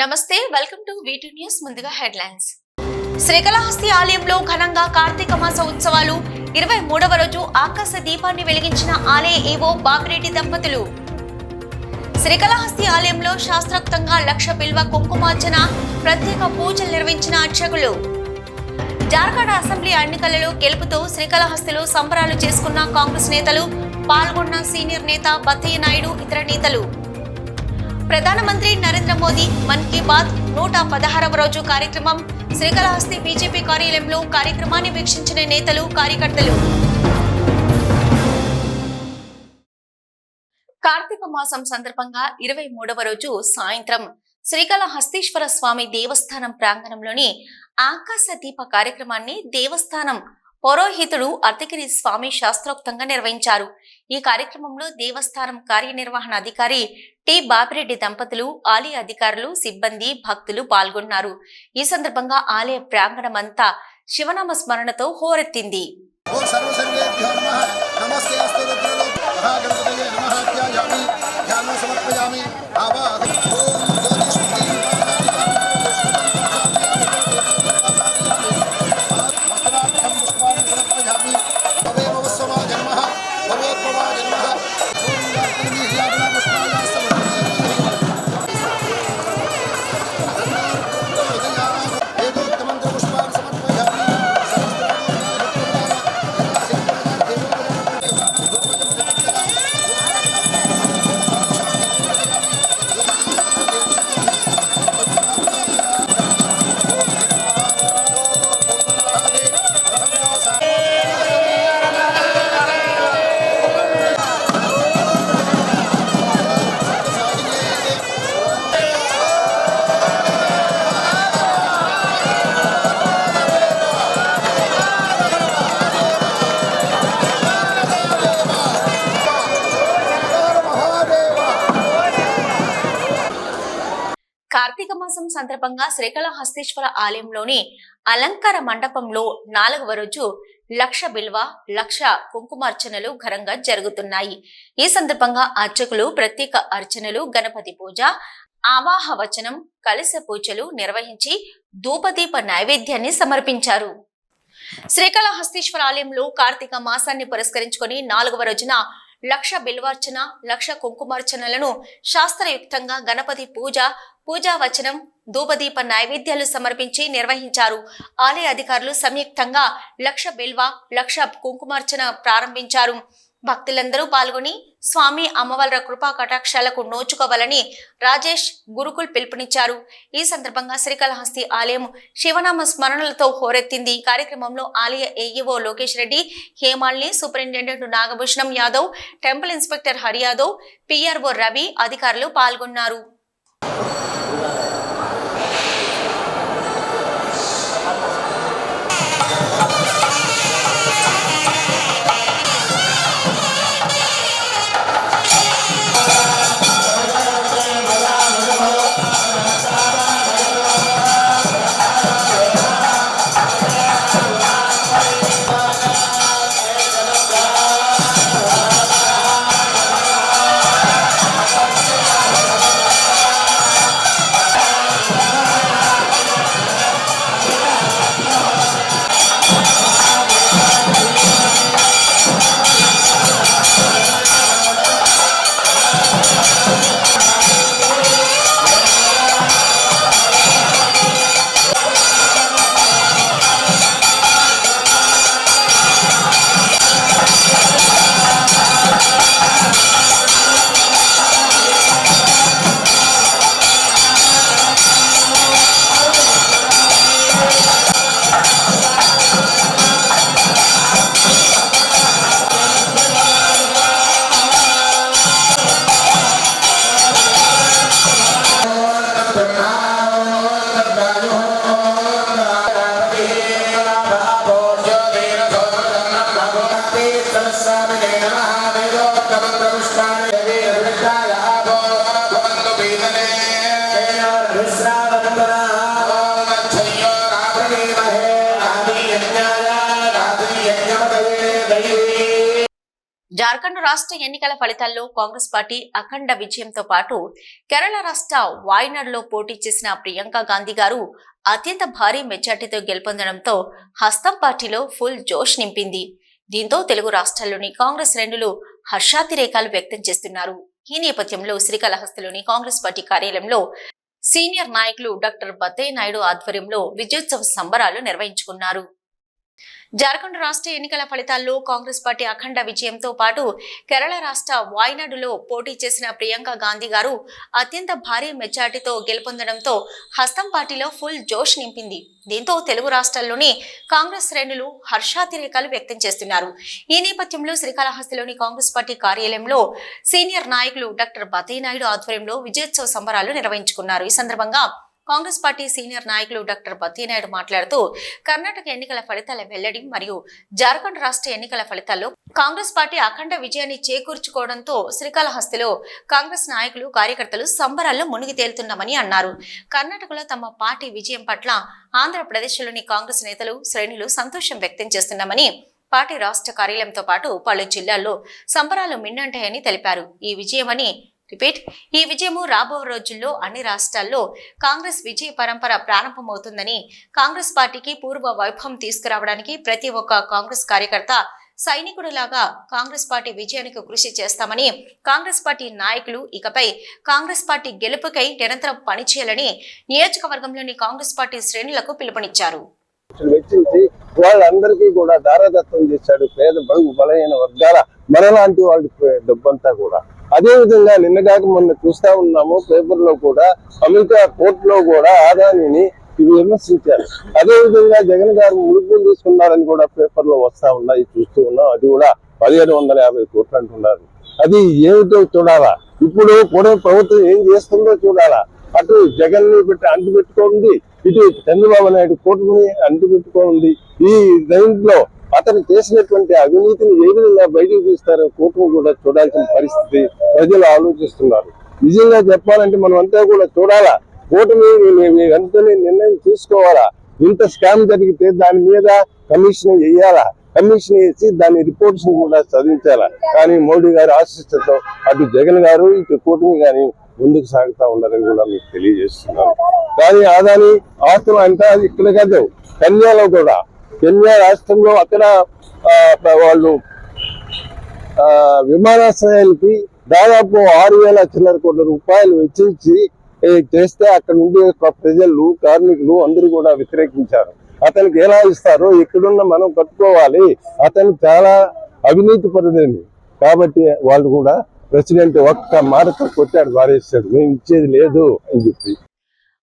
నమస్తే welcome to V two news ముందుగా headlines Srikalahasti ఆలయంలో ఘనంగా కార్తీక మాస ఉత్సవాలు. ఇరవై మూడవ రోజు ఆకాశ దీపాన్ని వెలిగించిన ఆలయ ఏవో బాపిరెడ్డి దంపతులు. శ్రీకాళహస్తి ఆలయంలో శాస్త్రోక్తంగా లక్ష బిల్వ కుంకుమార్చన ప్రత్యేక పూజలు నిర్వహించిన అర్చకులు. జార్ఖండ్ అసెంబ్లీ ఎన్నికలలో గెలుపుతో శ్రీకాళహస్తిలో సంబరాలు చేసుకున్న కాంగ్రెస్ నేతలు పాల్గొన్న సీనియర్ నేత బత్తయ్య నాయుడు ఇతర నేతలు. ప్రధానమంత్రి నరేంద్ర మోదీ మన్ కీ బాత్ నూట పదహారవ రోజు కార్యక్రమం. శ్రీకాళహస్తి బీజేపీ కార్యాలయంలో కార్యక్రమాన్ని వీక్షించిన నేతలు కార్యకర్తలు. కార్తీక మాసం సందర్భంగా ఇరవై మూడవ రోజు సాయంత్రం శ్రీకాళహస్తీశ్వర స్వామి దేవస్థానం ప్రాంగణంలోని ఆకాశ దీప కార్యక్రమాన్ని దేవస్థానం పౌరోహితుడు అర్ధగిరి స్వామి శాస్త్రోక్తంగా నిర్వహించారు. ఈ కార్యక్రమంలో దేవస్థానం కార్యనిర్వహణ అధికారి టి. బాపిరెడ్డి దంపతులు ఆలయ అధికారులు సిబ్బంది భక్తులు పాల్గొన్నారు. ఈ సందర్భంగా ఆలయ ప్రాంగణమంతా శివనామ స్మరణతో హోరెత్తింది. నమస్తే సందర్భంగా శ్రీకాళహస్తీశ్వర ఆలయంలోని అలంకార మండపంలో నాలుగవ రోజు లక్ష బిల్వ లక్ష కుంకుమార్చనలు ఘనంగా జరుగుతున్నాయి. ఈ సందర్భంగా అర్చకులు ప్రత్యేక అర్చనలు గణపతి పూజ ఆవాహ వచనం కలశ పూజలు నిర్వహించి ధూపదీప నైవేద్యాన్ని సమర్పించారు. శ్రీకాళహస్తీశ్వర ఆలయంలో కార్తీక మాసాన్ని పురస్కరించుకొని నాలుగవ రోజున లక్ష బిల్వార్చన లక్ష కుంకుమార్చనలను శాస్త్రయుక్తంగా గణపతి పూజ పూజా వచనం ధూపదీప నైవేద్యాలు సమర్పించి నిర్వహించారు. ఆలయ అధికారులు సంయుక్తంగా లక్ష బిల్వ లక్ష కుంకుమార్చన ప్రారంభించారు. భక్తులందరూ పాల్గొని స్వామి అమ్మవారి కృపా కటాక్షాలకు నోచుకోవాలని రాజేష్ గురుకుల్ పిలుపునిచ్చారు. ఈ సందర్భంగా శ్రీకాళహస్తి ఆలయం శివనామ స్మరణలతో హోరెత్తింది. ఈ కార్యక్రమంలో ఆలయ A E O Lokesh Reddy హేమాల్ని superintendent Nagabhushanam Yadav temple inspector Hariyadav P R O Ravi అధికారులు పాల్గొన్నారు. రాష్ట్ర ఎన్నికల ఫలితాల్లో కాంగ్రెస్ పార్టీ అఖండ విజయంతో పాటు కేరళ రాష్ట్ర లో పోటీ చేసిన ప్రియాంక గాంధీ గారు అత్యంత భారీ మెజార్టీతో గెలుపొందడంతో హస్తం పార్టీలో ఫుల్ జోష్ నింపింది. దీంతో తెలుగు రాష్ట్రాల్లోని కాంగ్రెస్ శ్రేణులు హర్షాతిరేకాలు వ్యక్తం చేస్తున్నారు. ఈ నేపథ్యంలో శ్రీకాళహస్తిలోని కాంగ్రెస్ పార్టీ కార్యాలయంలో సీనియర్ నాయకులు డాక్టర్ బత్తయ్య నాయుడు ఆధ్వర్యంలో విజయోత్సవ సంబరాలు నిర్వహించుకున్నారు. జార్ఖండ్ రాష్ట్ర ఎన్నికల ఫలితాల్లో కాంగ్రెస్ పార్టీ అఖండ విజయంతో పాటు కేరళ రాష్ట్ర వాయనాడులో పోటీ చేసిన ప్రియాంక గాంధీ గారు అత్యంత భారీ మెజార్టీతో గెలుపొందడంతో హస్తం పార్టీలో ఫుల్ జోష్ నింపింది. దీంతో తెలుగు రాష్ట్రాల్లోని కాంగ్రెస్ శ్రేణులు హర్షాతిరేకాలు వ్యక్తం చేస్తున్నారు. ఈ నేపథ్యంలో శ్రీకాళహస్తిలోని కాంగ్రెస్ పార్టీ కార్యాలయంలో సీనియర్ నాయకులు డాక్టర్ బతయ్య నాయుడు ఆధ్వర్యంలో విజయోత్సవ సంబరాలు నిర్వహించుకున్నారు. ఈ సందర్భంగా కాంగ్రెస్ పార్టీ సీనియర్ నాయకులు డాక్టర్ బత్తినాయుడు మాట్లాడుతూ కర్ణాటక ఎన్నికల ఫలితాల వెల్లడి మరియు జార్ఖండ్ రాష్ట్ర ఎన్నికల ఫలితాల్లో కాంగ్రెస్ పార్టీ అఖండ విజయాన్ని చేకూర్చుకోవడంతో శ్రీకాళహస్తిలో కాంగ్రెస్ నాయకులు కార్యకర్తలు సంబరాల్లో మునిగి తేలుతున్నామని అన్నారు. కర్ణాటకలో తమ పార్టీ విజయం పట్ల ఆంధ్రప్రదేశ్లోని కాంగ్రెస్ నేతలు శ్రేణులు సంతోషం వ్యక్తం చేస్తున్నామని పార్టీ రాష్ట్ర కార్యాలయంతో పాటు పలు జిల్లాల్లో సంబరాలు మిన్నంటాయని తెలిపారు. ఈ విజయమని రిపీట్. ఈ విజయము రాబో రోజుల్లో అన్ని రాష్ట్రాల్లో కాంగ్రెస్ విజయ పరంపర ప్రారంభమవుతుందని కాంగ్రెస్ పార్టీకి పూర్వ వైభవం తీసుకురావడానికి ప్రతి ఒక్క కాంగ్రెస్ కార్యకర్త సైనికుడిలాగా కాంగ్రెస్ పార్టీ విజయానికి కృషి చేస్తామని కాంగ్రెస్ పార్టీ నాయకులు ఇకపై కాంగ్రెస్ పార్టీ గెలుపుకై నిరంతరం పనిచేయాలని నియోజకవర్గంలోని కాంగ్రెస్ పార్టీ శ్రేణులకు పిలుపునిచ్చారు. వెచ్చించి వాళ్ళందరికీ కూడా దారదత్వం చేశాడు పేద బడుగు బలహీన వర్గాల మనలాంటి వాళ్ళ డబ్బంతా కూడా. అదే విధంగా నిన్నగాక మొన్న చూస్తా ఉన్నాము పేపర్లో కూడా అమెరికా కోర్టులో కూడా ఆదానిని ఇవి విమర్శించారు. అదే విధంగా జగన్ గారు ముడుపులు తీసుకున్నారని కూడా పేపర్లో వస్తా ఉన్నాయి చూస్తూ ఉన్నాం. అది కూడా పదిహేడు వందల యాభై కోట్లు అంటున్నారు. అది ఏమిటో చూడాలా? ఇప్పుడు కూడా ప్రభుత్వం ఏం చేస్తుందో చూడాలా? అటు జగన్ని పెట్టి అంటు పెట్టుకోండి ఇటు చంద్రబాబు నాయుడు కూటమిని అంటు పెట్టుకోండి ఈ దాంట్లో అతను చేసినటువంటి అవినీతిని ఏ విధంగా బయటకు తీస్తారో కూటమి కూడా చూడాల్సిన పరిస్థితి ప్రజలు ఆలోచిస్తున్నారు. నిజంగా చెప్పాలంటే మనం అంతా కూడా చూడాలా? కూటమి వెంటనే నిర్ణయం తీసుకోవాలా? ఇంత స్కామ్ జరిగితే దాని మీద కమిషన్ వేయాలా? కమిషన్ వేసి దాని రిపోర్ట్స్ కూడా చదివించాలా? కానీ మోడీ గారి ఆశిస్తతో అటు జగన్ గారు ఇటు కూటమి గారి ముందుకు సాగుతా ఉన్నారని కూడా మీకు తెలియజేస్తున్నాను. కానీ ఆదాని ఆస్తులు అంటే ఇక్కడ కాదు కన్యాలో కూడా. కన్యా రాష్ట్రంలో అక్కడ వాళ్ళు విమానాశ్రయాలకి దాదాపు ఆరు వేల చిల్లర కోట్ల రూపాయలు వెచ్చించి చేస్తే అక్కడ నుండి ప్రజలు కార్మికులు అందరూ కూడా వ్యతిరేకించారు. అతనికి ఎలా ఇస్తారో ఇక్కడున్న మనం కట్టుకోవాలి. అతను చాలా అవినీతి పరుడని కాబట్టి వాళ్ళు కూడా ప్రెసిడెంట్ ఒక్క మాటతో కొట్టాడు వారేస్తాడు మేము ఇచ్చేది లేదు అని చెప్పి.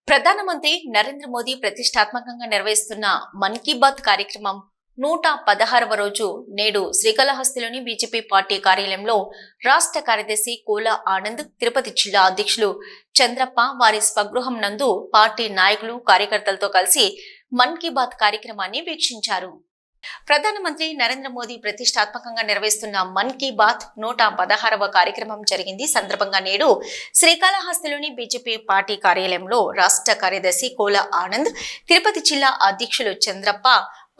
ప్రధానమంత్రి నరేంద్ర మోదీ ప్రతిష్టాత్మకంగా నిర్వహిస్తున్న మన్ కీ బాత్ కార్యక్రమం నూట పదహారవ రోజు నేడు శ్రీకాళహస్తిలోని బీజేపీ పార్టీ కార్యాలయంలో రాష్ట్ర కార్యదర్శి కోల ఆనంద్ తిరుపతి జిల్లా అధ్యక్షులు చంద్రప్ప వారి స్వగృహం నందు పార్టీ నాయకులు కార్యకర్తలతో కలిసి మన్ కీ బాత్ కార్యక్రమాన్ని వీక్షించారు. ప్రధానమంత్రి నరేంద్ర మోదీ ప్రతిష్టాత్మకంగా నిర్వహిస్తున్న మన్ కీ బాత్ నూట పదహారవ కార్యక్రమం జరిగింది. సందర్భంగా నేడు శ్రీకాళహస్తిలోని బీజేపీ పార్టీ కార్యాలయంలో రాష్ట్ర కార్యదర్శి కోల ఆనంద్ తిరుపతి జిల్లా అధ్యక్షులు చంద్రప్ప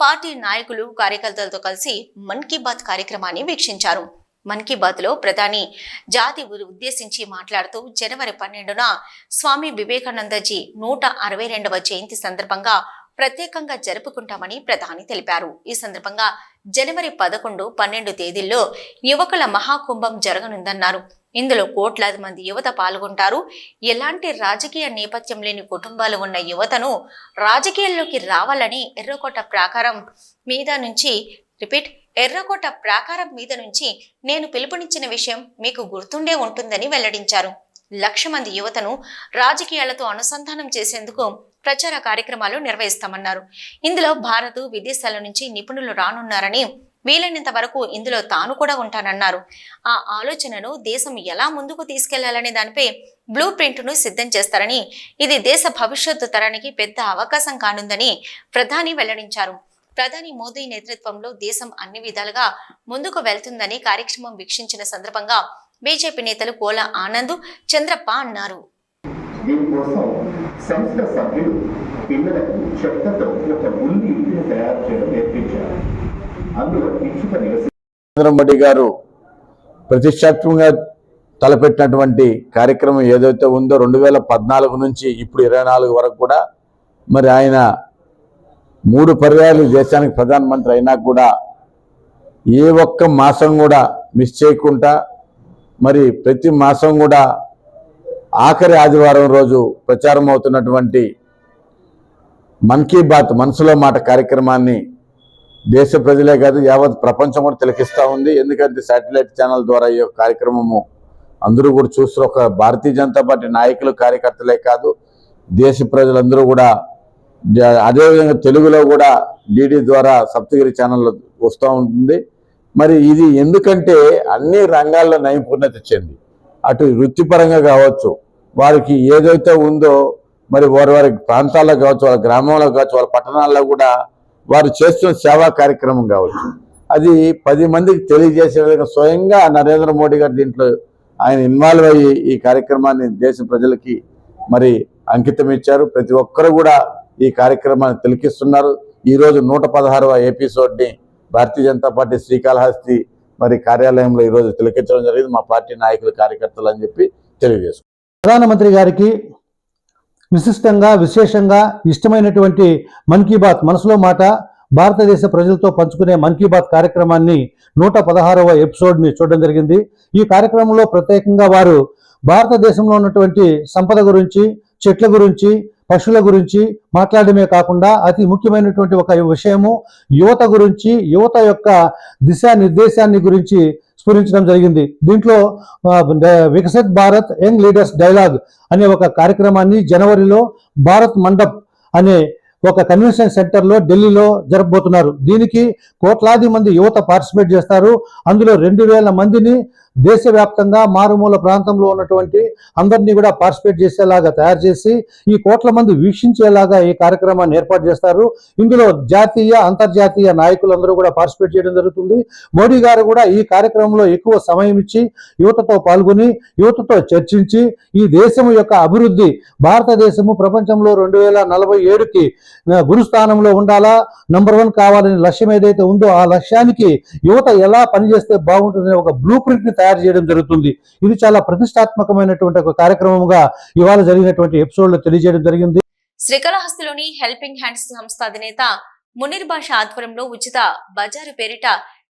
పార్టీ నాయకులు కార్యకర్తలతో కలిసి మన్ కీ బాత్ కార్యక్రమాన్ని వీక్షించారు. మన్ కీ బాత్లో ప్రధాని జాతి ఉద్దేశించి మాట్లాడుతూ జనవరి పన్నెండున స్వామి వివేకానందజీ నూట అరవై రెండవ జయంతి సందర్భంగా ప్రత్యేకంగా జరుపుకుంటామని ప్రధాని తెలిపారు. ఈ సందర్భంగా జనవరి పదకొండు పన్నెండు తేదీల్లో యువకుల మహాకుంభం జరగనుందన్నారు. ఇందులో కోట్లాది మంది యువత పాల్గొంటారు. ఎలాంటి రాజకీయ నేపథ్యం లేని కుటుంబాలు ఉన్న యువతను రాజకీయాల్లోకి రావాలని ఎర్రకోట ప్రాకారం మీద నుంచి రిపీట్ ఎర్రకోట ప్రాకారం మీద నుంచి నేను పిలుపునిచ్చిన విషయం మీకు గుర్తుండే ఉంటుందని వెల్లడించారు. లక్ష మంది యువతను రాజకీయాలతో అనుసంధానం చేసేందుకు ప్రచార కార్యక్రమాలు నిర్వహిస్తామన్నారు. ఇందులో భారత్ విదేశాల నుంచి నిపుణులు రానున్నారని వీలైనంత వరకు ఇందులో తాను కూడా ఉంటానన్నారు. ఆ ఆలోచనను దేశం ఎలా ముందుకు తీసుకెళ్ళాలనే దానిపై బ్లూ ప్రింట్ను సిద్ధం చేస్తారని ఇది దేశ భవిష్యత్తు తరానికి పెద్ద అవకాశం కానుందని ప్రధాని వెల్లడించారు. ప్రధాని మోదీ నేతృత్వంలో దేశం అన్ని విధాలుగా ముందుకు వెళ్తుందని కార్యక్రమం వీక్షించిన సందర్భంగా బీజేపీ నేతలు కోల ఆనంద్ చంద్రప్ప అన్నారు. చెక్కతో సంస్థ ఒక ఉల్లి ఇంటిని తయారు చేయడం నేర్పించారు అందులో ఇచ్చుక నివసి మోడీ గారు ప్రతిష్టాత్మకంగా తలపెట్టినటువంటి కార్యక్రమం ఏదైతే ఉందో రెండు వేల పద్నాలుగు నుంచి ఇప్పుడు ఇరవై నాలుగు వరకు కూడా మరి ఆయన మూడు పర్యాయాలు దేశానికి ప్రధానమంత్రి అయినా కూడా ఏ ఒక్క మాసం కూడా మిస్ చేయకుండా మరి ప్రతి మాసం కూడా ఆఖరి ఆదివారం రోజు ప్రచారం అవుతున్నటువంటి మన్ కీ బాత్ మనసులో మాట కార్యక్రమాన్ని దేశ ప్రజలే కాదు యావత్ ప్రపంచం కూడా తిలకిస్తూ ఉంది. ఎందుకంటే శాటిలైట్ ఛానల్ ద్వారా ఈ యొక్క కార్యక్రమము అందరూ కూడా చూస్తారు ఒక భారతీయ జనతా పార్టీ నాయకులు కార్యకర్తలే కాదు దేశ ప్రజలందరూ కూడా అదేవిధంగా తెలుగులో కూడా డీడీ ద్వారా సప్తగిరి ఛానల్ వస్తూ ఉంటుంది. మరి ఇది ఎందుకంటే అన్ని రంగాల్లో నైపుణ్యత చెంది. అటు వృత్తిపరంగా కావచ్చు వారికి ఏదైతే ఉందో మరి వారి వారి ప్రాంతాల్లో కావచ్చు వాళ్ళ గ్రామంలో కావచ్చు వాళ్ళ పట్టణాల్లో కూడా వారు చేస్తున్న సేవా కార్యక్రమం కావచ్చు. అది పది మందికి తెలియజేసే విధంగా స్వయంగా నరేంద్ర మోడీ గారు దీంట్లో ఆయన ఇన్వాల్వ్ అయ్యి ఈ కార్యక్రమాన్ని దేశ ప్రజలకి మరి అంకితం ఇచ్చారు. ప్రతి ఒక్కరు కూడా ఈ కార్యక్రమాన్ని తిలకిస్తున్నారు. ఈ రోజు నూట పదహారవ ఎపిసోడ్ని భారతీయ జనతా పార్టీ శ్రీకాళహస్తి మరి కార్యాలయంలో ఈరోజు తిలకించడం జరిగింది. మా పార్టీ నాయకులు కార్యకర్తలు అని చెప్పి తెలియజేసుకున్నారు ప్రధానమంత్రి గారికి విశిష్టంగా విశేషంగా ఇష్టమైనటువంటి మన్ కీ బాత్ మనసులో మాట భారతదేశ ప్రజలతో పంచుకునే మన్ కీ బాత్ కార్యక్రమాన్ని నూట పదహారవ ఎపిసోడ్ని చూడడం జరిగింది. ఈ కార్యక్రమంలో ప్రత్యేకంగా వారు భారతదేశంలో ఉన్నటువంటి సంపద గురించి చెట్ల గురించి పశువుల గురించి మాట్లాడమే కాకుండా అతి ముఖ్యమైనటువంటి ఒక విషయము యువత గురించి యువత యొక్క దిశానిర్దేశాన్ని గురించి స్ఫురించడం జరిగింది. దీంట్లో Viksit Bharat young leaders dialogue అనే ఒక కార్యక్రమాన్ని జనవరిలో భారత్ మండప్ అనే ఒక కన్వెన్షన్ సెంటర్లో ఢిల్లీలో జరపబోతున్నారు. దీనికి కోట్లాది మంది యువత పార్టిసిపేట్ చేస్తారు. అందులో రెండు వేల మందిని దేశవ్యాప్తంగా మారుమూల ప్రాంతంలో ఉన్నటువంటి అందరినీ కూడా పార్టిసిపేట్ చేసేలాగా తయారు చేసి ఈ కోట్ల మంది వీక్షించేలాగా ఈ కార్యక్రమాన్ని ఏర్పాటు చేస్తారు. ఇందులో జాతీయ అంతర్జాతీయ నాయకులందరూ కూడా పార్టిసిపేట్ చేయడం జరుగుతుంది. మోడీ గారు కూడా ఈ కార్యక్రమంలో ఎక్కువ సమయం ఇచ్చి యువతతో పాల్గొని యువతతో చర్చించి ఈ దేశం యొక్క అభివృద్ధి భారతదేశము ప్రపంచంలో రెండు వేల నలభై ఏడుకి గురుస్థానంలో ఉండాలా? నంబర్ వన్ కావాలనే లక్ష్యం ఏదైతే ఉందో ఆ లక్ష్యానికి యువత ఎలా పనిచేస్తే బాగుంటుందనే ఒక బ్లూ ప్రింట్ని తయారు చేయడం జరుగుతుంది. ఇది చాలా ప్రతిష్టాత్మకమైనటువంటి ఒక కార్యక్రమంగా ఇవాళ జరిగినటువంటి ఎపిసోడ్లో తెలియజేయడం జరిగింది. శ్రీకాళహస్తిలోని హెల్పింగ్ హ్యాండ్స్ సంస్థ అధినేత మునిర్ భాష ఆధ్వర్యంలో ఉచిత బజారు పేరిట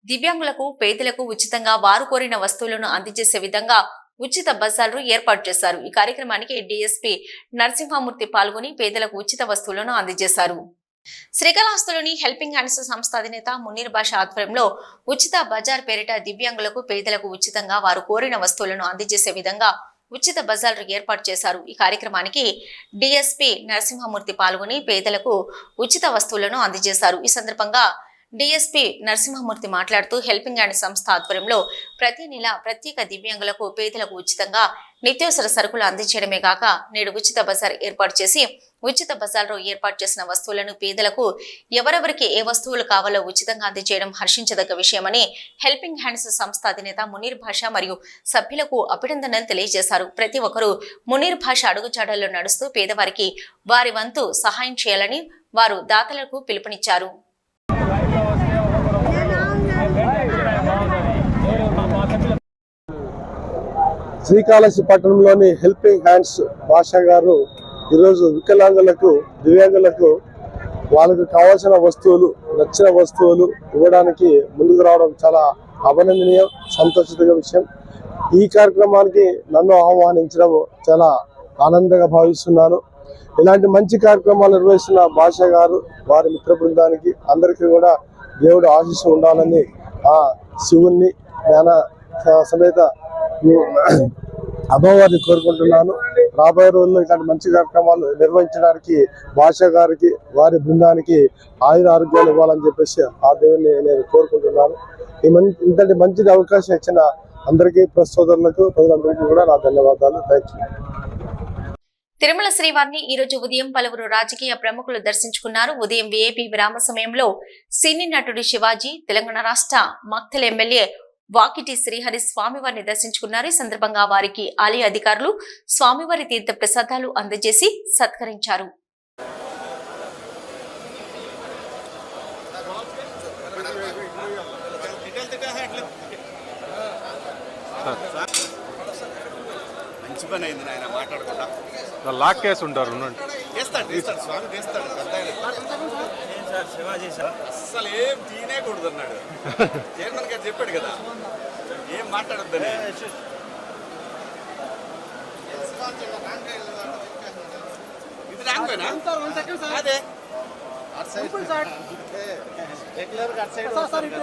దివ్యాంగులకు పేదలకు ఉచితంగా వారు కోరిన వస్తువులను అందజేసే విధంగా ఉచిత బజార్లు ఏర్పాటు చేశారు. ఈ కార్యక్రమానికి డిఎస్పీ నరసింహమూర్తి పాల్గొని పేదలకు ఉచిత వస్తువులను అందజేశారు శ్రీకాళహస్తిలోని హెల్పింగ్ హ్యాండ్స్ సంస్థ అధినేత మునీర్ భాష ఆధ్వర్యంలో ఉచిత బజార్ పేరిట దివ్యాంగులకు పేదలకు ఉచితంగా వారు కోరిన వస్తువులను అందజేసే విధంగా ఉచిత బజార్లు ఏర్పాటు చేశారు. ఈ కార్యక్రమానికి డిఎస్పీ నరసింహమూర్తి పాల్గొని పేదలకు ఉచిత వస్తువులను అందజేశారు ఈ సందర్భంగా డిఎస్పీ నరసింహమూర్తి మాట్లాడుతూ హెల్పింగ్ హ్యాండ్ సంస్థ ఆధ్వర్యంలో ప్రతి నెల ప్రత్యేక దివ్యాంగులకు పేదలకు ఉచితంగా నిత్యావసర సరుకులు అందించడమే కాక నేడు ఉచిత బజార్ ఏర్పాటు చేసి ఉచిత బజార్లో ఏర్పాటు చేసిన వస్తువులను పేదలకు ఎవరెవరికి ఏ వస్తువులు కావాలో ఉచితంగా అందజేయడం హర్షించదగ్గ విషయమని హెల్పింగ్ హ్యాండ్స్ సంస్థ అధినేత మునీర్ భాష మరియు సభ్యులకు అభినందనలు తెలియజేశారు. ప్రతి ఒక్కరూ మునీర్ భాష అడుగుజాడల్లో నడుస్తూ పేదవారికి వారి వంతు సహాయం చేయాలని వారు దాతలకు పిలుపునిచ్చారు. శ్రీకాళహస్తి పట్టణంలోని హెల్పింగ్ హ్యాండ్స్ భాష గారు ఈరోజు వికలాంగులకు దివ్యాంగులకు వాళ్ళకు కావాల్సిన వస్తువులు నచ్చిన వస్తువులు ఇవ్వడానికి ముందుకు రావడం చాలా అభినందనీయం సంతోషిత విషయం. ఈ కార్యక్రమానికి నన్ను ఆహ్వానించడం చాలా ఆనందంగా భావిస్తున్నాను. ఇలాంటి మంచి కార్యక్రమాలు నిర్వహిస్తున్న భాష గారు వారి మిత్ర బృందానికి అందరికీ కూడా దేవుడు ఆశీస్సు ఉండాలని ఆ శివుణ్ణి జ్ఞాన సమేత అమ్మవారిని కోరుకుంటున్నాను. రాబోయే రోజుల్లో ఇలాంటి మంచి కార్యక్రమాలు నిర్వహించడానికి భాష గారికి వారి బృందానికి ఆయుర ఆరోగ్యాలు ఇవ్వాలని చెప్పేసి ఆ దేవుని నేను కోరుకుంటున్నాను. ఈ మంచి ఇంతటి మంచి అవకాశం ఇచ్చిన అందరికీ ప్రెస్ సోదరులకు ప్రజలందరికీ కూడా నా ధన్యవాదాలు. థ్యాంక్ తిరుమల శ్రీవారిని ఈ రోజు ఉదయం పలువురు రాజకీయ ప్రముఖులు దర్శించుకున్నారు. ఉదయం విఐపి విరామ సమయంలో సినీ నటుడు శివాజీ తెలంగాణ రాష్ట్ర మక్తల్ ఎమ్మెల్యే వాకిటి శ్రీహరి స్వామివారిని దర్శించుకున్నారు. ఈ సందర్భంగా వారికి ఆలయ అధికారులు స్వామివారి తీర్థ ప్రసాదాలు అందజేసి సత్కరించారు. మంచి పని అయింది నాయన మాట్లాడకుండా. లాక్ కేసు ఉంటారు ఉండండి. స్వామి చేస్తాడు పెద్ద అసలు ఏం తీనే కూడదు అన్నాడు చైర్మన్ గారు చెప్పాడు కదా. ఏం మాట్లాడొద్దని. ఇది రాకపోయినా అదే.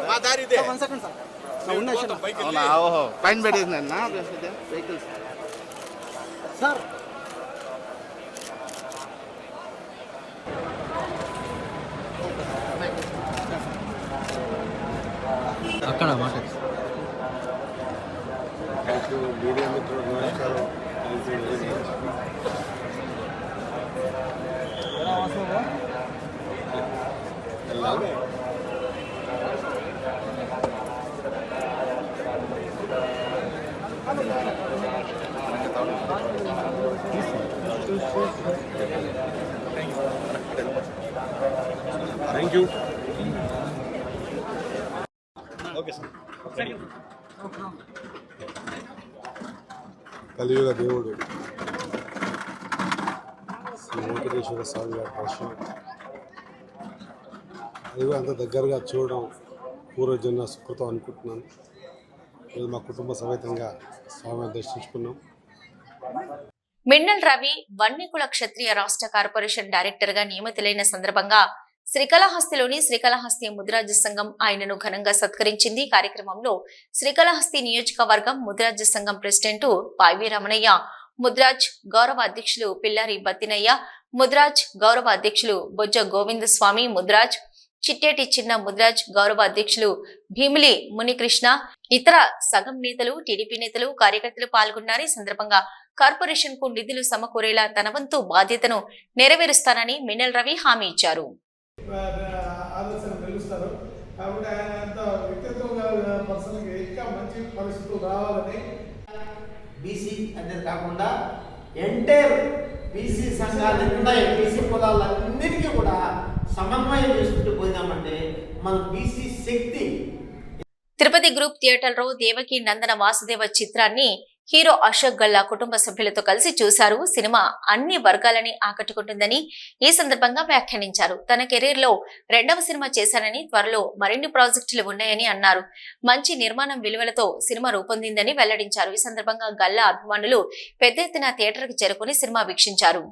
మా దారి ఇదే. పోతాం పైకి వెళ్ళి. ఓహో. పైన పెట్టేసింది వెహికల్స్ మీడియా మిత్రులకు నమస్కారం థ్యాంక్ యూ కలియుగ దేవుడు. శ్రీ వెంకటేశ్వర స్వామి గారి దర్శనం. అది అంత దగ్గరగా చూడడం పూర్వజన్మ సుకృతం అనుకుంటున్నాను. ఈరోజు మా కుటుంబ సమేతంగా స్వామిని దర్శించుకున్నాం. మిన్నల్ రవి వన్నికుల క్షత్రియ రాష్ట్ర కార్పొరేషన్ డైరెక్టర్గా నియమితులైన సందర్భంగా శ్రీకాళహస్తిలోని శ్రీకాళహస్తి ముద్రాజ సంఘం ఆయనను ఘనంగా సత్కరించింది. కార్యక్రమంలో శ్రీకాళహస్తి నియోజకవర్గం ముద్రాజ సంఘం ప్రెసిడెంట్ పావి రమణయ్య ముద్రాజ్ గౌరవ అధ్యక్షులు పిల్లారి బత్తినయ్య ముద్రాజ్ గౌరవ అధ్యక్షులు బొజ్జ గోవింద స్వామి ముద్రాజ్ చిట్టేటి చిన్న ముద్రాజ్ గౌరవ అధ్యక్షులు భీమిలి మునికృష్ణ ఇతర సగం నేతలు టీడీపీ నేతలు కార్యకర్తలు పాల్గొన్నారు. ఈ సందర్భంగా కార్పొరేషన్కు నిధులు సమకూరేలా తన వంతు బాధ్యతను నెరవేరుస్తానని మినల్ రవి హామీ ఇచ్చారు. ఆలోచన తెలుస్తారు. కాబట్టి ఆయన అంత వ్యక్తిత్వం కలిగిన పర్సన్కి ఇంకా మంచి పరిస్థితులు రావాలని. బీసీ అనేది కాకుండా ఎంటైర్ బీసీ సంఘాలు ఉన్నాయి బీసీ కులాలన్నిటికీ కూడా సమన్వయం చేసుకుంటూ పోయినామంటే మన బీసీ శక్తి. తిరుపతి గ్రూప్ థియేటర్లో దేవకి నందన వాసుదేవ చిత్రాన్ని హీరో అశోక్ గల్లా కుటుంబ సభ్యులతో కలిసి చూశారు. సినిమా అన్ని వర్గాలని ఆకట్టుకుంటుందని ఈ సందర్భంగా వ్యాఖ్యానించారు. తన కెరీర్లో రెండవ సినిమా చేశానని త్వరలో మరిన్ని ప్రాజెక్టులు ఉన్నాయని అన్నారు. మంచి నిర్మాణం విలువలతో సినిమా రూపొందిందని వెల్లడించారు. ఈ సందర్భంగా గల్లా అభిమానులు పెద్ద ఎత్తున థియేటర్కి చేరుకుని సినిమా వీక్షించారు.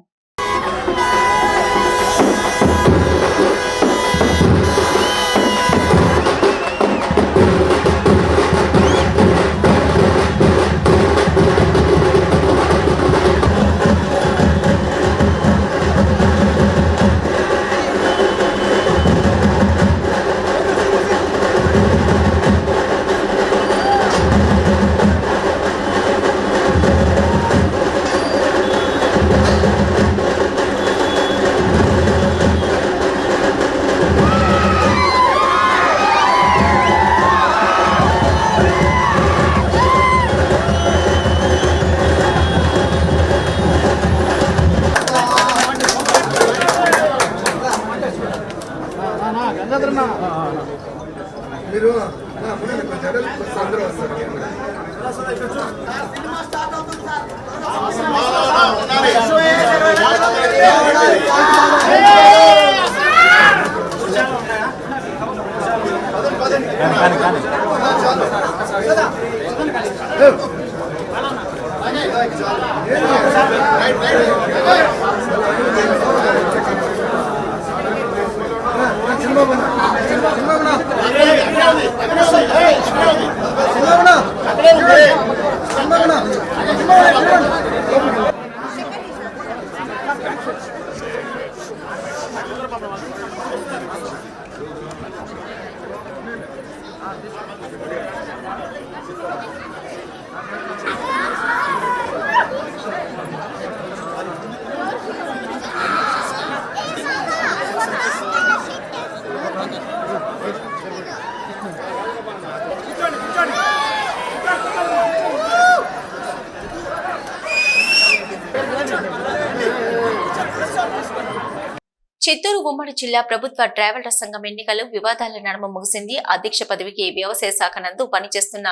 జిల్లా ప్రభుత్వ డ్రైవర్ల సంఘం ఎన్నికలు వివాదాల నడమ ముగిసింది. అధ్యక్ష పదవికి వ్యవసాయ శాఖ నందు పనిచేస్తున్న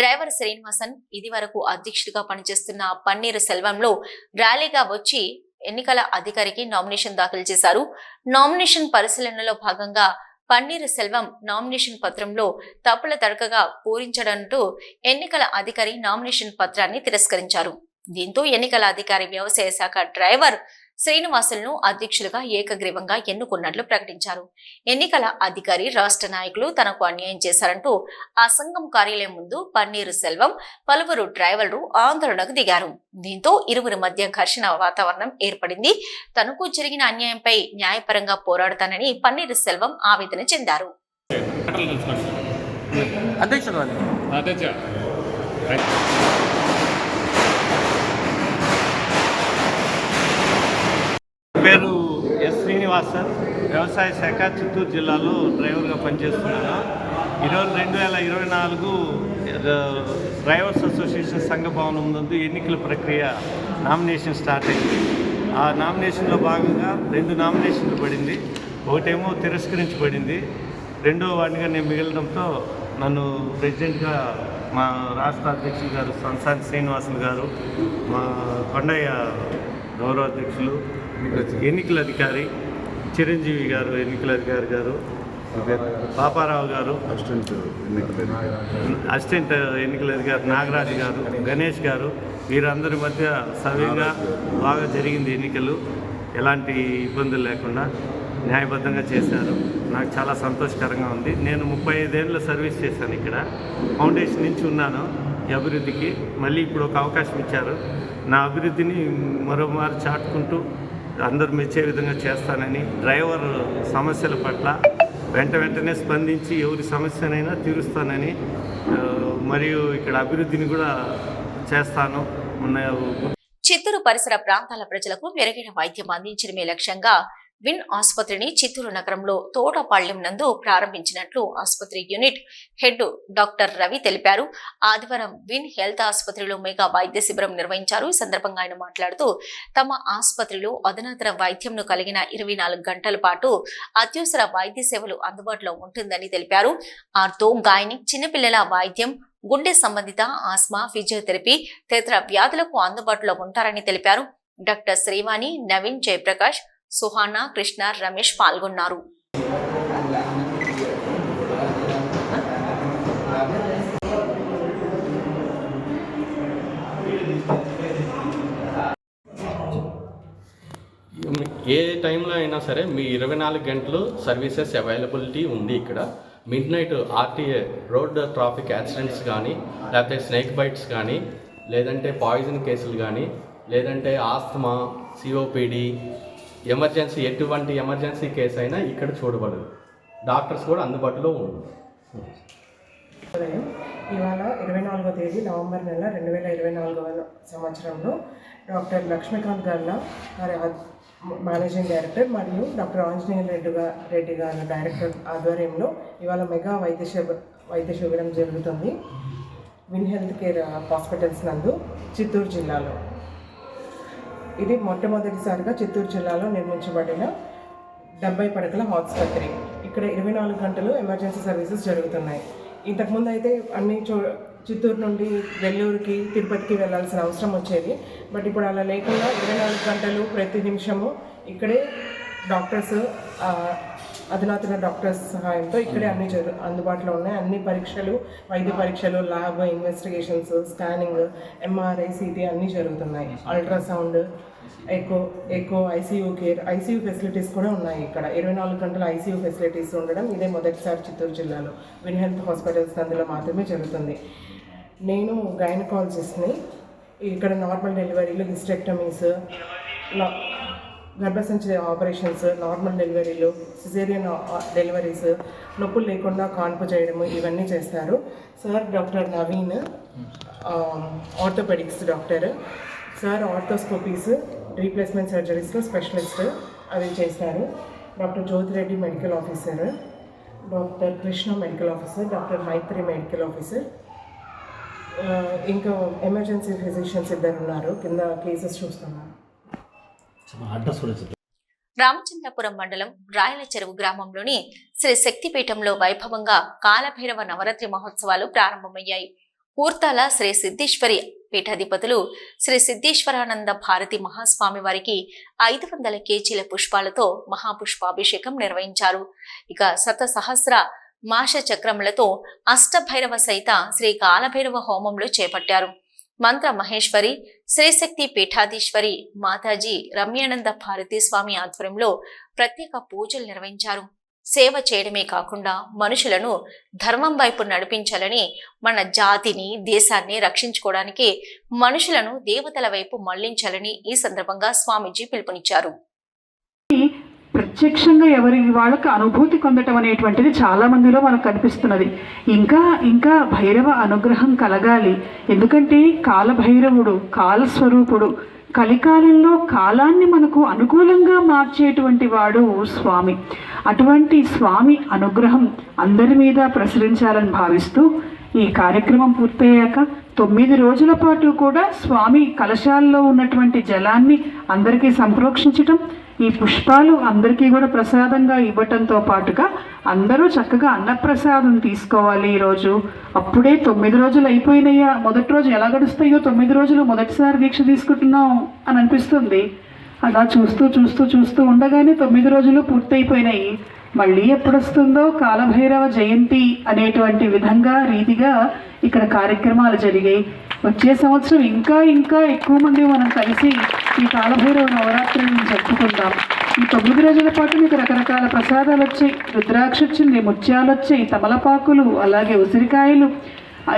డ్రైవర్ శ్రీనివాసన్ ఇది వరకు అధ్యక్షుడిగా పనిచేస్తున్న పన్నీరు సెల్వంలో ర్యాలీగా వచ్చి ఎన్నికల అధికారికి నామినేషన్ దాఖలు చేశారు. నామినేషన్ పరిశీలనలో భాగంగా పన్నీరు సెల్వం నామినేషన్ పత్రంలో తప్పుల తడకగా పూరించడంతో ఎన్నికల అధికారి నామినేషన్ పత్రాన్ని తిరస్కరించారు. దీంతో ఎన్నికల అధికారి వ్యవసాయ శాఖ డ్రైవర్ శ్రీనివాసులను అధ్యక్షులుగా ఏకగ్రీవంగా ఎన్నుకున్నట్లు ప్రకటించారు. ఎన్నికల అధికారి రాష్ట్ర నాయకులు తనకు అన్యాయం చేశారంటూ ఆ సంఘం కార్యాలయం ముందు పన్నీరు సెల్వం పలువురు డ్రైవర్లు ఆందోళనకు దిగారు. దీంతో ఇరువురి మధ్య ఘర్షణ వాతావరణం ఏర్పడింది. తనకు జరిగిన అన్యాయంపై న్యాయపరంగా పోరాడతానని పన్నీరు సెల్వం ఆవేదన చెందారు. పేరు ఎస్ శ్రీనివాసన్. వ్యవసాయ శాఖ చిత్తూరు జిల్లాలో డ్రైవర్గా పనిచేస్తున్నాను. ఈరోజు రెండు వేల ఇరవై నాలుగు డ్రైవర్స్ అసోసియేషన్ సంఘ భవనం నందు ఎన్నికల ప్రక్రియ నామినేషన్ స్టార్ట్ అయింది. ఆ నామినేషన్లో భాగంగా రెండు నామినేషన్లు పడింది. ఒకటేమో తిరస్కరించబడింది. రెండో వాడిగా నేను మిగలడంతో నన్ను ప్రెసిడెంట్గా మా రాష్ట్ర అధ్యక్షులు గారు సంసాన్ శ్రీనివాసులు గారు మా కొండయ్య గౌరవ అధ్యక్షులు ఎన్నికల అధికారి చిరంజీవి గారు ఎన్నికల అధికారి గారు పాపారావు గారు అసిస్టెంట్ ఎన్నికల అధికారి నాగరాజు గారు గణేష్ గారు వీరందరి మధ్య సవ్యంగా బాగా జరిగింది ఎన్నికలు. ఎలాంటి ఇబ్బందులు లేకుండా న్యాయబద్ధంగా చేశారు. నాకు చాలా సంతోషకరంగా ఉంది. నేను ముప్పై ఐదేళ్ళ సర్వీస్ చేశాను ఇక్కడ. ఫౌండేషన్ నుంచి ఉన్నాను ఈ అభివృద్ధికి. మళ్ళీ ఇప్పుడు ఒక అవకాశం ఇచ్చారు. నా అభివృద్ధిని మరోమారు చాటుకుంటూ అందరూ మెచ్చే విధంగా చేస్తానని డ్రైవర్ సమస్యల పట్ల వెంట వెంటనే స్పందించి ఎవరి సమస్యనైనా తీరుస్తానని మరియు ఇక్కడ అభివృద్ధిని కూడా చేస్తాను చిత్తూరు పరిసర ప్రాంతాల ప్రజలకు మెరుగైన వైద్యం అందించడమే లక్ష్యంగా విన్ ఆసుపత్రిని చిత్తూరు నగరంలో తోటపాళ్యం నందు ప్రారంభించినట్లు ఆసుపత్రి యూనిట్ హెడ్ డాక్టర్ రవి తెలిపారు. ఆదివారం విన్ హెల్త్ ఆసుపత్రిలో మెగా వైద్య శిబిరం నిర్వహించారు. ఈ సందర్భంగా ఆయన మాట్లాడుతూ తమ ఆసుపత్రిలో అధునాతన వైద్యంను కలిగిన ఇరవై నాలుగు గంటల పాటు అత్యవసర వైద్య సేవలు అందుబాటులో ఉంటుందని తెలిపారు. ఆర్తో గాయని చిన్నపిల్లల వైద్యం గుండె సంబంధిత ఆస్మా ఫిజియోథెరపీ తదితర వ్యాధులకు అందుబాటులో ఉంటారని తెలిపారు. డాక్టర్ శ్రీవాణి నవీన్ జయప్రకాష్ సుహానా కృష్ణ రమేష్ పాల్గొన్నారు. ఏ టైంలో అయినా సరే మీ ఇరవై నాలుగు గంటలు సర్వీసెస్ అవైలబిలిటీ ఉంది ఇక్కడ. Midnight R T A road traffic accidents కానీ లేకపోతే స్నేక్ బైట్స్ కానీ లేదంటే పాయిజన్ కేసులు కానీ లేదంటే asthma C O P D emergency ఎటువంటి ఎమర్జెన్సీ కేసు అయినా ఇక్కడ చూడబడదు. డాక్టర్స్ కూడా అందుబాటులో ఉండదు ఇవాళ ఇరవై నాలుగో తేదీ నవంబర్ నెల రెండు వేల ఇరవై నాలుగవ సంవత్సరంలో డాక్టర్ లక్ష్మీకాంత్ గారు గారి మేనేజింగ్ డైరెక్టర్ మరియు డాక్టర్ ఆంజనేయ రెడ్డి రెడ్డి గారి డైరెక్టర్ ఆధ్వర్యంలో ఇవాళ మెగా వైద్య శిబ వైద్య శిబిరం జరుగుతుంది. విన్ హెల్త్ కేర్ హాస్పిటల్స్ నందు చిత్తూరు జిల్లాలో. ఇది మొట్టమొదటిసారిగా చిత్తూరు జిల్లాలో నిర్మించబడిన డెబ్బై పడకల ఆసుపత్రి ఇక్కడ ఇరవై నాలుగు గంటలు ఎమర్జెన్సీ సర్వీసెస్ జరుగుతున్నాయి. ఇంతకుముందు అయితే అన్ని చో చిత్తూరు నుండి వెల్లూరుకి తిరుపతికి వెళ్ళాల్సిన అవసరం వచ్చేది. బట్ ఇప్పుడు అలా లేకుండా ఇరవై నాలుగు గంటలు ప్రతి నిమిషము ఇక్కడే డాక్టర్స్ అధునాతన డాక్టర్స్ సహాయంతో ఇక్కడే అన్ని జరు అందుబాటులో ఉన్నాయి. అన్ని పరీక్షలు వైద్య పరీక్షలు lab investigations scanning M R I C T అన్నీ జరుగుతున్నాయి. Ultrasound echo echo I C U care I C U facilities కూడా ఉన్నాయి ఇక్కడ. ఇరవై నాలుగు గంటల ఐసీయూ ఫెసిలిటీస్ ఉండడం ఇదే మొదటిసారి చిత్తూరు జిల్లాలో. విన్ హెల్త్ హాస్పిటల్స్ అందులో మాత్రమే జరుగుతుంది. నేను గైనకాలజిస్ట్ని. ఇక్కడ నార్మల్ డెలివరీలు హిస్టెక్టమీస్ గర్భసంచయ ఆపరేషన్స్ నార్మల్ డెలివరీలు సిజేరియన్ డెలివరీస్ uh, నొప్పులు లేకుండా కాన్పు చేయడము ఇవన్నీ చేస్తారు. Sir doctor Naveen um, orthopaedics doctor. Sir arthroscopies replacement సర్జరీస్లో specialist అవి చేస్తారు. Doctor Jyothireddy medical officer. Doctor Krishna medical officer doctor Maitri medical officer. Uh, ఇంకా ఎమర్జెన్సీ ఫిజిషియన్స్ ఇద్దరు ఉన్నారు. కింద కేసెస్ చూస్తున్నారు రామచంద్రపురం మండలం రాయల చెరువు గ్రామంలోని శ్రీ శక్తిపీఠంలో వైభవంగా కాలభైరవ నవరాత్రి మహోత్సవాలు ప్రారంభమయ్యాయి. ఊర్తాల శ్రీ సిద్ధేశ్వరి పీఠాధిపతులు శ్రీ సిద్ధేశ్వరానంద భారతి మహాస్వామి వారికి ఐదు వందల కేజీల పుష్పాలతో మహాపుష్పాభిషేకం నిర్వహించారు. ఇక శత సహస్ర మాష చక్రములతో అష్టభైరవ సహిత శ్రీ కాలభైరవ హోమంలో చేపట్టారు. మంత్ర మహేశ్వరి శ్రీశక్తి పీఠాధీశ్వరి మాతాజీ రమ్యానంద భారతీ స్వామి ఆధ్వర్యంలో ప్రత్యేక పూజలు నిర్వహించారు. సేవ చేయడమే కాకుండా మనుషులను ధర్మం వైపు నడిపించాలని మన జాతిని దేశాన్ని రక్షించుకోవడానికి మనుషులను దేవతల వైపు మళ్ళించాలని ఈ సందర్భంగా స్వామీజీ పిలుపునిచ్చారు. ప్రత్యక్షంగా ఎవరి వాళ్ళకి అనుభూతి పొందటం అనేటువంటిది చాలా మందిలో మనకు కనిపిస్తున్నది. ఇంకా ఇంకా భైరవ అనుగ్రహం కలగాలి. ఎందుకంటే కాలభైరవుడు కాలస్వరూపుడు కలికాలంలో కాలాన్ని మనకు అనుకూలంగా మార్చేటువంటి వాడు స్వామి. అటువంటి స్వామి అనుగ్రహం అందరి మీద ప్రసరించాలని భావిస్తూ ఈ కార్యక్రమం పూర్తయ్యాక తొమ్మిది రోజుల పాటు కూడా స్వామి కలశాల్లో ఉన్నటువంటి జలాన్ని అందరికీ సంప్రోక్షించటం ఈ పుష్పాలు అందరికీ కూడా ప్రసాదంగా ఇవ్వటంతో పాటుగా అందరూ చక్కగా అన్నప్రసాదం తీసుకోవాలి ఈరోజు. అప్పుడే తొమ్మిది రోజులు అయిపోయినాయా? మొదటి రోజు ఎలా గడుస్తాయో తొమ్మిది రోజులు మొదటిసారి దీక్ష తీసుకుంటున్నాం అని అనిపిస్తుంది. అలా చూస్తూ చూస్తూ చూస్తూ ఉండగానే తొమ్మిది రోజులు పూర్తయిపోయినాయి. మళ్ళీ ఎప్పుడొస్తుందో కాలభైరవ జయంతి అనేటువంటి విధంగా రీతిగా ఇక్కడ కార్యక్రమాలు జరిగాయి. వచ్చే సంవత్సరం ఇంకా ఇంకా ఎక్కువ మంది మనం కలిసి ఈ కాలభైరవ నవరాత్రులను జరుపుకుందాం. ఈ తొమ్మిది రోజుల పాటు మీకు రకరకాల ప్రసాదాలు వచ్చాయి. రుద్రాక్ష వచ్చింది ముత్యాలు వచ్చాయి తమలపాకులు అలాగే ఉసిరికాయలు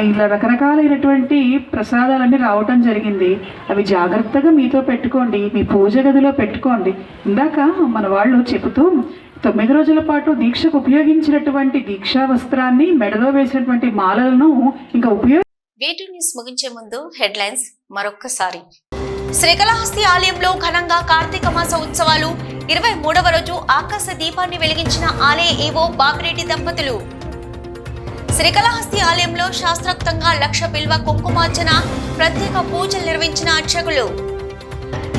ఇలా రకరకాలైనటువంటి ప్రసాదాలన్నీ రావటం జరిగింది. అవి జాగ్రత్తగా మీతో పెట్టుకోండి మీ పూజ గదిలో పెట్టుకోండి. ఇందాక మన వాళ్ళు చెబుతూ తొమ్మిది రోజుల పాటు దీక్షకు ఉపయోగించినటువంటి దీక్షా వస్త్రాన్ని మెడలో వేసినటువంటి మాలలను ఇంకా ఉపయోగ వేటు న్యూస్ ముగించే ముందు హెడ్లైన్స్ మరొక్కసారి. శ్రీకాళహస్తి ఆలయంలో ఘనంగా కార్తీక మాస ఉత్సవాలు. ఇరవై మూడవ రోజు ఆకాశ దీపాన్ని వెలిగించిన ఆలయ ఏవో బాపిరెడ్డి దంపతులు. శ్రీకళహస్తి ఆలయంలో శాస్త్రోక్తంగా లక్ష బిల్వ కుంకుమార్చన ప్రత్యేక పూజలు నిర్వహించిన అర్చకులు.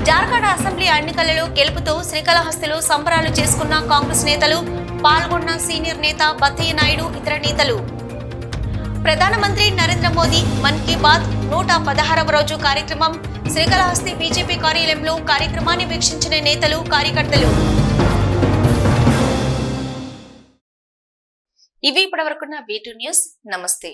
జార్ఖండ్ అసెంబ్లీ ఎన్నికలలో గెలుపుతో శ్రీకాళహస్తిలో సంబరాలు చేసుకున్న కాంగ్రెస్ నేతలు పాల్గొన్న సీనియర్ నేత బత్తయ్య నాయుడు ఇతర నేతలు. ప్రధానమంత్రి నరేంద్ర మోదీ మన్ కీ బాత్ నూట పదహారవ రోజు కార్యక్రమం శ్రీకాళహస్తి బీజేపీ కార్యాలయంలో కార్యక్రమాన్ని వీక్షించిన నేతలు కార్యకర్తలు. ఇవి ఇప్పటివరకున్న వీటు న్యూస్ నమస్తే.